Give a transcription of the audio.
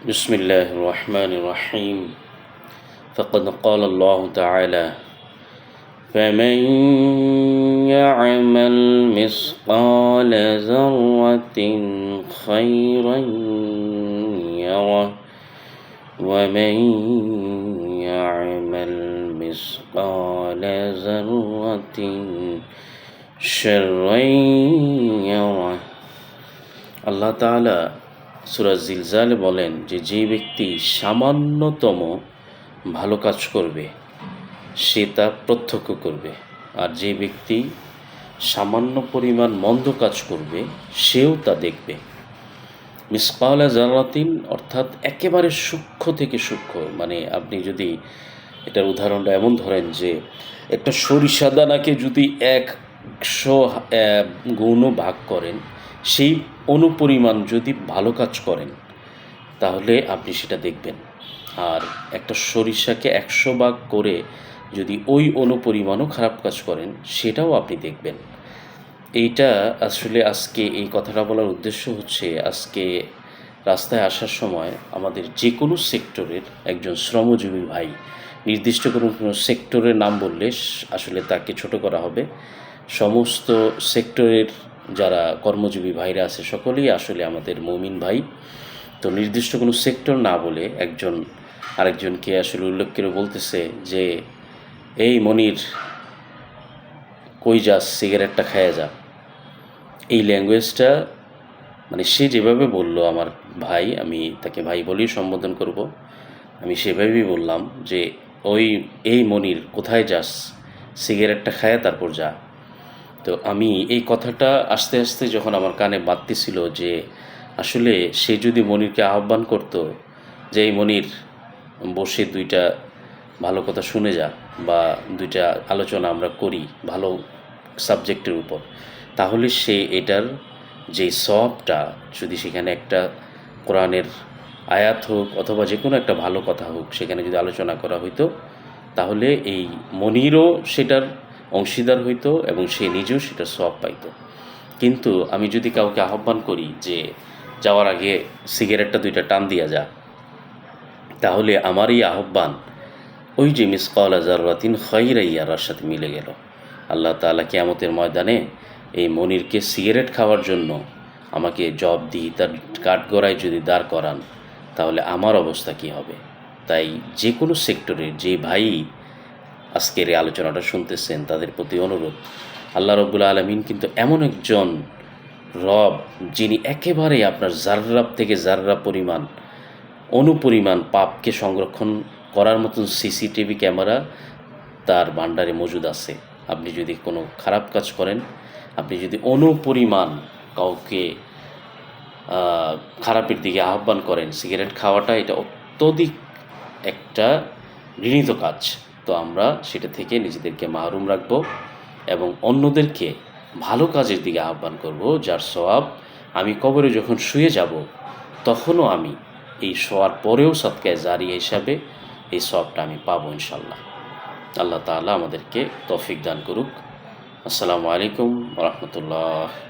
بسم الله الرحمن الرحيم. فقد قال الله تعالى فمن يعمل مثقال ذرة خيرا يره ومن يعمل مثقال ذرة شرا يره. الله تعالى সূরা জিলজালে বলেন যে যে ব্যক্তি সামান্যতম ভালো কাজ করবে, সে তা প্রত্যক্ষ করবে। আর যে ব্যক্তি সামান্য পরিমাণ মন্দ কাজ করবে, সেও তা দেখবে। মিসকালা জারাতিন অর্থাৎ একেবারে সূক্ষ্ম থেকে সূক্ষ্ম মানে আপনি যদি এটার উদাহরণটা এমন ধরেন যে, একটা সরিষা দানাকে যদি একশো গুণও ভাগ করেন সেই অনুপরিমাণ যদি ভালো কাজ করেন, তাহলে আপনি সেটা দেখবেন। আর একটা সরিষাকে একশো ভাগ করে যদি ওই অনুপরিমাণও খারাপ কাজ করেন, সেটাও আপনি দেখবেন। এইটা আসলে আজকে এই কথাটা বলার উদ্দেশ্য হচ্ছে, আজকে রাস্তায় আসার সময় আমাদের যে কোনো সেক্টরের একজন শ্রমজীবী ভাই, নির্দিষ্ট কোনো কোনো সেক্টরের নাম বললে আসলে তাকে ছোট করা হবে। সমস্ত সেক্টরের যারা কর্মজীবী ভাইরা আছে, সকলেই আসলে আমাদের মমিন ভাই। তো নির্দিষ্ট কোনো সেক্টর না বলে একজন আরেকজনকে আসলে উল্লেখ করে বলতেছে যে, এই মনির, কই যাস, সিগারেটটা খায়া যা। এই ল্যাঙ্গুয়েজটা মানে সে যেভাবে বলল, আমার ভাই, আমি তাকে ভাই বলেই সম্বোধন করব। আমি সেভাবেই বললাম যে, ওই, এই মনির, কোথায় যাস? সিগারেটটা খায়া তারপর যা। তো আমি এই কথাটা আস্তে আস্তে যখন আমার কানে বাজতেছিল যে আসলে সে যদি মনিরকে আহ্বান করত যে, এই মনির, বসে দুইটা ভালো কথা শুনে যা বা দুইটা আলোচনা আমরা করি ভালো সাবজেক্টের উপর, তাহলে সে এটার যে সবটা, যদি সেখানে একটা কোরআনের আয়াত হোক অথবা যে কোনো একটা ভালো কথা হোক, সেখানে যদি আলোচনা করা হইতো, তাহলে এই মনিরও সেটার অংশীদার হইতো এবং সে নিজেও সেটা সব পাইতো। কিন্তু আমি যদি কাউকে আহ্বান করি যে, যাওয়ার আগে সিগারেটটা দুইটা টান দিয়া যা, তাহলে আমার এই আহ্বান, ওই যে মিসকাল আজারাতিন খৈরাইয়ার সাথে মিলে গেল। আল্লাহ তাআলা কিয়ামতের ময়দানে এই মনিরকে সিগারেট খাওয়ার জন্য আমাকে জব দিই তার কাঠগড়ায় যদি দাঁড় করান, তাহলে আমার অবস্থা কি হবে? তাই যে কোনো সেক্টরের যে ভাই আজকের এই আলোচনাটা শুনতেছেন, তাদের প্রতি অনুরোধ। আল্লাহ রব্বুল আলমিন কিন্তু এমন একজন রব, যিনি একেবারেই আপনার জাররাব থেকে জাররা পরিমাণ, অনুপরিমাণ পাপকে সংরক্ষণ করার মতন সিসিটিভি ক্যামেরা তার ভাণ্ডারে মজুদ আছে। আপনি যদি কোনো খারাপ কাজ করেন, আপনি যদি অনুপরিমাণ কাউকে খারাপের দিকে আহ্বান করেন, সিগারেট খাওয়াটা এটা অত্যধিক একটা ঘৃণিত কাজ। তো আমরা সেটা থেকে নিজেদেরকে মাহরুম রাখব এবং অন্যদেরকে ভালো কাজের দিকে আহ্বান করব, যার সওয়াব আমি কবরে যখন শুয়ে যাব, তখনও আমি এই শোয়ার পরেও সৎকায় জারি হিসাবে এই সবটা আমি পাবো ইনশাল্লাহ আল্লাহ তাআলা আমাদেরকে তৌফিক দান করুক। আসসালামু আলাইকুম রহমতুল্লাহ।